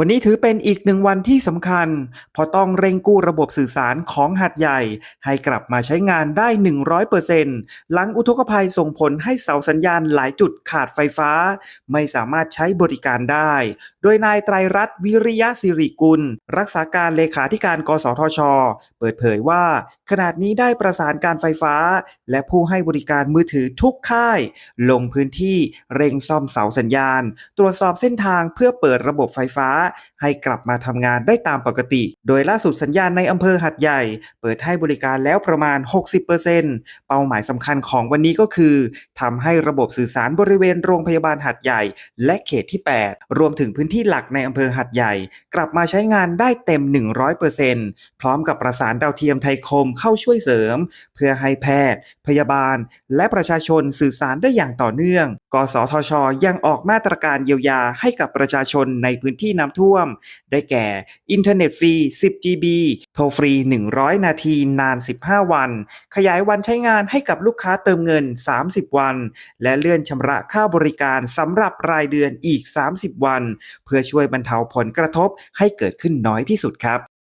วันนี้ถือเป็นอีกหนึ่งวันที่สำคัญเพราะต้องเร่งกู้ระบบสื่อสารของหัดใหญ่ ให้กลับมาใช้งานได้ 100%หลังอุทกภัยส่งผลให้เสาสัญญาณหลายจุดขาดไฟฟ้า ไม่สามารถใช้บริการได้ โดยนายไตรรัตน์วิริยะสิริกุล รักษาการเลขาธิการกสทช เปิดเผยว่า ขณะนี้ได้ประสานการไฟฟ้า และผู้ให้บริการมือถือทุกค่าย ลงพื้นที่เร่งซ่อมเสาสัญญาณ ตรวจสอบเส้นทางเพื่อเปิดระบบไฟฟ้าให้กลับมาทำงานได้ตามปกติ โดยล่าสุดสัญญาณในอำเภอหัดใหญ่ เปิดให้บริการแล้วประมาณ 60%เป้าหมายสำคัญของวันนี้ก็คือทำให้ระบบสื่อสารบริเวณโรงพยาบาลหัดใหญ่ และเขตที่ 8 รวมถึงพื้นที่หลักในอำเภอหัดใหญ่ กลับมาใช้งานได้เต็ม 100%พร้อมกับประสานดาวเทียมไทยคมเข้าช่วยเสริม เพื่อให้แพทย์ พยาบาล และประชาชนสื่อสารได้อย่างต่อเนื่อง กสทช ยังออกมาตรการเยียวยาให้กับประชาชนในพื้นที่น้ำท่วม ได้แก่ อินเทอร์เน็ตฟรี 10 GB โทรฟรี 100 นาทีนาน 15 วัน ขยายวันใช้งานให้กับลูกค้าเติมเงิน 30 วัน และเลื่อนชำระค่าบริการสำหรับรายเดือนอีก 30 วัน เพื่อช่วยบรรเทาผลกระทบให้เกิดขึ้นน้อยที่สุดครับ